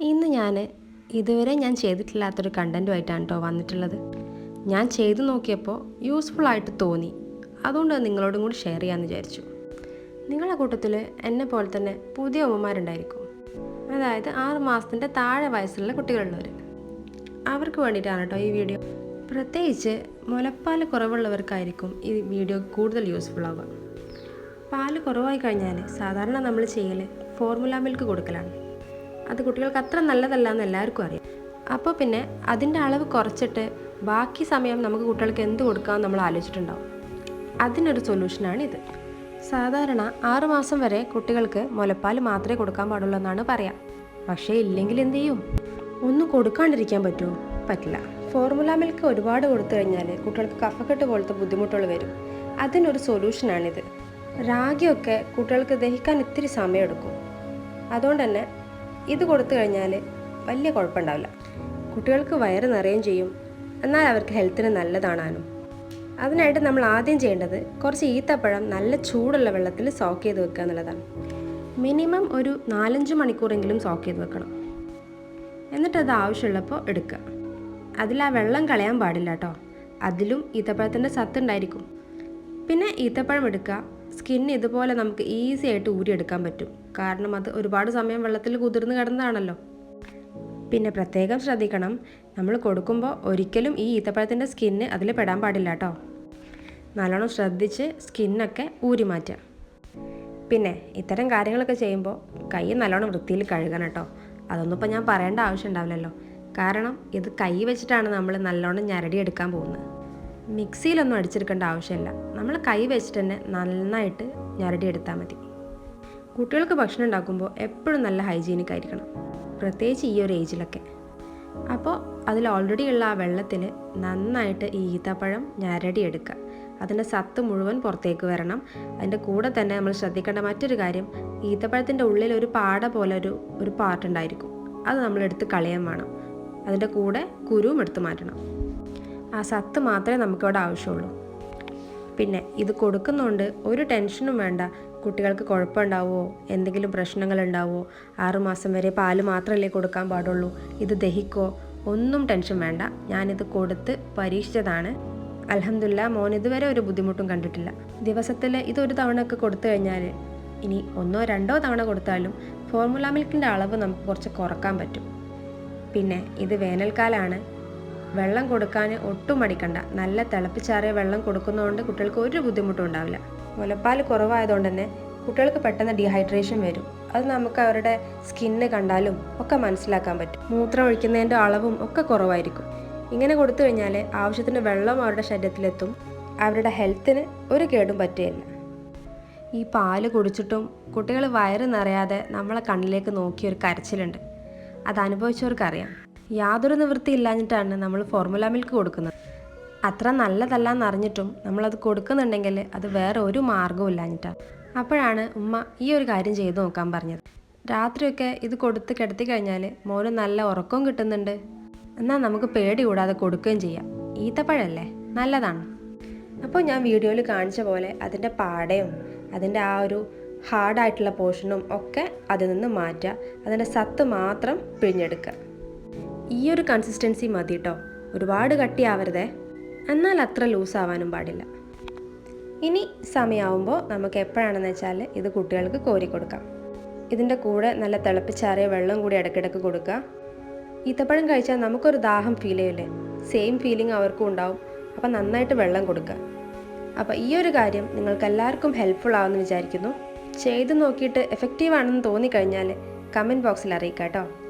ഇന്ന് ഞാൻ ഇതുവരെ ഞാൻ ചെയ്തിട്ടില്ലാത്തൊരു കണ്ടന്റുമായിട്ടാണ് കേട്ടോ വന്നിട്ടുള്ളത്. ഞാൻ ചെയ്തു നോക്കിയപ്പോൾ യൂസ്ഫുൾ ആയിട്ട് തോന്നി. അതുകൊണ്ട് അത് നിങ്ങളോടും കൂടി ഷെയർ ചെയ്യാമെന്ന് വിചാരിച്ചു. നിങ്ങളുടെ കൂട്ടത്തിൽ എന്നെ പോലെ തന്നെ പുതിയ ഉമ്മമാരുണ്ടായിരിക്കും. അതായത് ആറ് മാസത്തിന്റെ താഴെ വയസ്സുള്ള കുട്ടികളുള്ളവർ അവർക്ക് വേണ്ടിയിട്ടാണ് കേട്ടോ ഈ വീഡിയോ പ്രത്യേകിച്ച് മുലപ്പാൽ കുറവുള്ളവർക്കായിരിക്കും ഈ വീഡിയോ കൂടുതൽ യൂസ്ഫുൾ ആവുക. പാൽ കുറവായി കഴിഞ്ഞാൽ സാധാരണ നമ്മൾ ചെയ്യൽ ഫോർമുല മിൽക്ക് കൊടുക്കലാണ്. അത് കുട്ടികൾക്ക് അത്ര നല്ലതല്ല എന്ന് എല്ലാവർക്കും അറിയാം. അപ്പോൾ പിന്നെ അതിന്റെ അളവ് കുറച്ചിട്ട് ബാക്കി സമയം നമുക്ക് കുട്ടികൾക്ക് എന്ത് കൊടുക്കാമെന്ന് നമ്മൾ ആലോചിച്ചിട്ടുണ്ടാവും. അതിനൊരു സൊല്യൂഷനാണ് ഇത്. സാധാരണ ആറുമാസം വരെ കുട്ടികൾക്ക് മുലപ്പാൽ മാത്രമേ കൊടുക്കാൻ പാടുള്ളൂ എന്നാണ് പറയാം. പക്ഷേ ഇല്ലെങ്കിൽ എന്ത് ചെയ്യും? ഒന്നും കൊടുക്കാണ്ടിരിക്കാൻ പറ്റുമോ? പറ്റില്ല. ഫോർമുല മിൽക്ക് ഒരുപാട് കൊടുത്തു കഴിഞ്ഞാൽ കുട്ടികൾക്ക് കഫക്കെട്ട് പോലത്തെ ബുദ്ധിമുട്ടുകൾ വരും. അതിനൊരു സൊല്യൂഷനാണിത് റാഗിയൊക്കെ കുട്ടികൾക്ക് ദഹിക്കാൻ ഇത്തിരി സമയമെടുക്കും അതുകൊണ്ട് തന്നെ ഇത് കൊടുത്തു കഴിഞ്ഞാൽ വലിയ കുഴപ്പമുണ്ടാവില്ല. കുട്ടികൾക്ക് വയറ് നിറയും ചെയ്യും. എന്നാൽ അവർക്ക് ഹെൽത്തിന് നല്ലതാണാനും. അതിനായിട്ട് നമ്മൾ ആദ്യം ചെയ്യേണ്ടത് കുറച്ച് ഈത്തപ്പഴം നല്ല ചൂടുള്ള വെള്ളത്തിൽ സോക്ക് ചെയ്ത് വെക്കുക എന്നുള്ളതാണ്. മിനിമം ഒരു നാലഞ്ച് മണിക്കൂറെങ്കിലും സോക്ക് ചെയ്ത് വെക്കണം. എന്നിട്ട് അത് ആവശ്യമുള്ളപ്പോൾ എടുക്കുക. അതിൽ ആ വെള്ളം കളയാൻ പാടില്ല കേട്ടോ. അതിലും ഈത്തപ്പഴത്തിന്റെ സത്ത് ഉണ്ടായിരിക്കും. പിന്നെ ഈത്തപ്പഴം എടുക്കുക. സ്കിൻ ഇതുപോലെ നമുക്ക് ഈസി ആയിട്ട് ഊരിയെടുക്കാൻ പറ്റും. കാരണം അത് ഒരുപാട് സമയം വെള്ളത്തിൽ കുതിർന്ന് കിടന്നതാണല്ലോ. പിന്നെ പ്രത്യേകം ശ്രദ്ധിക്കണം നമ്മൾ കൊടുക്കുമ്പോൾ ഒരിക്കലും ഈ ഈത്തപ്പഴത്തിന്റെ സ്കിന്ന് അതിൽ പെടാൻ പാടില്ല കേട്ടോ. നല്ലോണം ശ്രദ്ധിച്ച് സ്കിന്നൊക്കെ ഊരി മാറ്റുക പിന്നെ ഇത്തരം കാര്യങ്ങളൊക്കെ ചെയ്യുമ്പോൾ കൈ നല്ലോണം വൃത്തിയിൽ കഴുകണം കേട്ടോ. അതൊന്നും ഇപ്പോൾ ഞാൻ പറയേണ്ട ആവശ്യം ഉണ്ടാവില്ലല്ലോ. കാരണം ഇത് കൈ വെച്ചിട്ടാണ് നമ്മൾ നല്ലോണം ഞരടി എടുക്കാൻ പോകുന്നത്. മിക്സിയിലൊന്നും അടിച്ചെടുക്കേണ്ട ആവശ്യമില്ല. നമ്മൾ കൈ വെച്ചിട്ട് തന്നെ നന്നായിട്ട് ഞരടിയെടുത്താൽ മതി. കുട്ടികൾക്ക് ഭക്ഷണം ഉണ്ടാക്കുമ്പോൾ എപ്പോഴും നല്ല ഹൈജീനിക് ആയിരിക്കണം. പ്രത്യേകിച്ച് ഈ ഒരു ഏജിലൊക്കെ. അപ്പോൾ അതിൽ ഓൾറെഡി ഉള്ള ആ വെള്ളത്തിൽ നന്നായിട്ട് ഈ ഈത്തപ്പഴം ഞരടിയെടുക്കുക അതിന്റെ സത്ത് മുഴുവൻ പുറത്തേക്ക് വരണം. അതിന്റെ കൂടെ തന്നെ നമ്മൾ ശ്രദ്ധിക്കേണ്ട മറ്റൊരു കാര്യം ഈത്തപ്പഴത്തിന്റെ ഉള്ളിൽ ഒരു പാട പോലെ ഒരു ഒരു പാർട്ട് ഉണ്ടായിരിക്കും. അത് നമ്മൾ എടുത്ത് കളയാൻ വേണം. അതിന്റെ കൂടെ കുരുവും എടുത്ത് മാറ്റണം. ആ സത്ത് മാത്രമേ നമുക്കിവിടെ ആവശ്യമുള്ളൂ. പിന്നെ ഇത് കൊടുക്കുന്നുണ്ട് ഒരു ടെൻഷനും വേണ്ട. കുട്ടികൾക്ക് കുഴപ്പമുണ്ടാവുമോ എന്തെങ്കിലും പ്രശ്നങ്ങൾ ഉണ്ടാവുമോ ആറുമാസം വരെ പാൽ മാത്രമല്ലേ കൊടുക്കാൻ പാടുള്ളൂ. ഇത് ദഹിക്കോ? ഒന്നും ടെൻഷൻ വേണ്ട. ഞാനിത് കൊടുത്ത് പരീക്ഷിച്ചതാണ്. അലഹമില്ല മോൻ ഇതുവരെ ഒരു ബുദ്ധിമുട്ടും കണ്ടിട്ടില്ല. ദിവസത്തിൽ ഇതൊരു തവണ ഒക്കെ കൊടുത്തു കഴിഞ്ഞാൽ ഇനി ഒന്നോ രണ്ടോ തവണ കൊടുത്താലും ഫോർമുല മിൽക്കിന്റെ അളവ് നമുക്ക് കുറച്ച് കുറയ്ക്കാൻ പറ്റും. പിന്നെ ഇത് വേനൽക്കാലമാണ് വെള്ളം കൊടുക്കാൻ ഒട്ടും മടിക്കണ്ട. നല്ല തിളപ്പിച്ചാറിയ വെള്ളം കൊടുക്കുന്നതുകൊണ്ട് കുട്ടികൾക്ക് ഒരു ബുദ്ധിമുട്ടും ഉണ്ടാവില്ല. മുലപ്പാൽ കുറവായതുകൊണ്ട് തന്നെ കുട്ടികൾക്ക് പെട്ടെന്ന് ഡീഹൈഡ്രേഷൻ വരും. അത് നമുക്ക് അവരുടെ സ്കിന്ന് കണ്ടാലും ഒക്കെ മനസ്സിലാക്കാൻ പറ്റും. മൂത്രം ഒഴിക്കുന്നതിന്റെ അളവും ഒക്കെ കുറവായിരിക്കും. ഇങ്ങനെ കൊടുത്തു കഴിഞ്ഞാൽ ആവശ്യത്തിന് വെള്ളം അവരുടെ ശരീരത്തിലെത്തും. അവരുടെ ഹെൽത്തിന് ഒരു കേടും പറ്റുകയില്ല. ഈ പാൽ കുടിച്ചിട്ടും കുട്ടികൾ വയറ് നിറയാതെ നമ്മളെ കണ്ണിലേക്ക് നോക്കിയൊരു കരച്ചിലുണ്ട്. അത് അനുഭവിച്ചവർക്കറിയാം. യാതൊരു നിവൃത്തി ഇല്ലാഞ്ഞിട്ടാണ് നമ്മൾ ഫോർമുല മിൽക്ക് കൊടുക്കുന്നത്. അത്ര നല്ലതല്ല എന്നറിഞ്ഞിട്ടും നമ്മളത് കൊടുക്കുന്നുണ്ടെങ്കിൽ അത് വേറെ ഒരു മാർഗവും ഇല്ലാഞ്ഞിട്ടാണ് അപ്പോഴാണ് ഉമ്മ ഈ ഒരു കാര്യം ചെയ്തു നോക്കാൻ പറഞ്ഞത്. രാത്രിയൊക്കെ ഇത് കൊടുത്ത് കിടത്തി കഴിഞ്ഞാൽ മോന് നല്ല ഉറക്കവും കിട്ടുന്നുണ്ട്. എന്നാൽ നമുക്ക് പേടി കൂടാതെ കൊടുക്കുകയും ചെയ്യാം. ഈത്തപ്പഴല്ലേ? നല്ലതാണ്. അപ്പോൾ ഞാൻ വീഡിയോയിൽ കാണിച്ച പോലെ അതിന്റെ പാടയും അതിന്റെ ആ ഒരു ഹാർഡായിട്ടുള്ള പോർഷനും ഒക്കെ അതിൽ നിന്ന് മാറ്റുക. അതിന്റെ സത്ത് മാത്രം പിഴിഞ്ഞെടുക്കുക. ഈ ഒരു കൺസിസ്റ്റൻസി മതി കേട്ടോ ഒരുപാട് കട്ടിയാവരുതേ. എന്നാൽ അത്ര ലൂസാവാനും പാടില്ല. ഇനി സമയമാവുമ്പോൾ നമുക്ക് എപ്പോഴാണെന്ന് വെച്ചാൽ ഇത് കുട്ടികൾക്ക് കോരി കൊടുക്കാം. ഇതിന്റെ കൂടെ നല്ല തിളപ്പിച്ചാറിയ വെള്ളം കൂടി ഇടയ്ക്കിടയ്ക്ക് കൊടുക്കുക. ഈത്തപ്പഴം കഴിച്ചാൽ നമുക്കൊരു ദാഹം ഫീൽ ചെയ്യില്ലേ? സെയിം ഫീലിംഗ് അവർക്കും ഉണ്ടാവും. അപ്പം നന്നായിട്ട് വെള്ളം കൊടുക്കുക. അപ്പോൾ ഈ ഒരു കാര്യം നിങ്ങൾക്ക് എല്ലാവർക്കും ഹെൽപ്ഫുൾ ആവുമെന്ന് വിചാരിക്കുന്നു. ചെയ്ത് നോക്കിയിട്ട് എഫക്റ്റീവ് ആണെന്ന് തോന്നിക്കഴിഞ്ഞാൽ കമന്റ് ബോക്സിൽ അറിയിക്കാം കേട്ടോ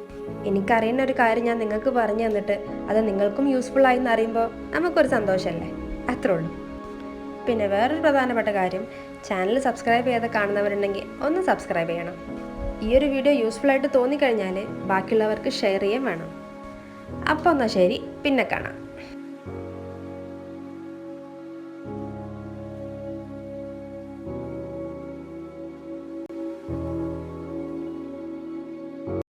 എനിക്കറിയുന്ന ഒരു കാര്യം ഞാൻ നിങ്ങൾക്ക് പറഞ്ഞു തന്നിട്ട് അത് നിങ്ങൾക്കും യൂസ്ഫുൾ ആയി എന്ന് അറിയുമ്പോൾ നമുക്കൊരു സന്തോഷമല്ലേ? അത്രേ ഉള്ളൂ. പിന്നെ വേറൊരു പ്രധാനപ്പെട്ട കാര്യം ചാനൽ സബ്സ്ക്രൈബ് ചെയ്ത് കാണുന്നവരുണ്ടെങ്കിൽ ഒന്ന് സബ്സ്ക്രൈബ് ചെയ്യണം. ഈ ഒരു വീഡിയോ യൂസ്ഫുൾ ആയിട്ട് തോന്നിക്കഴിഞ്ഞാൽ ബാക്കിയുള്ളവർക്ക് ഷെയർ ചെയ്യാൻ വേണം. അപ്പോൾ എന്നാൽ ശരി പിന്നെ കാണാം.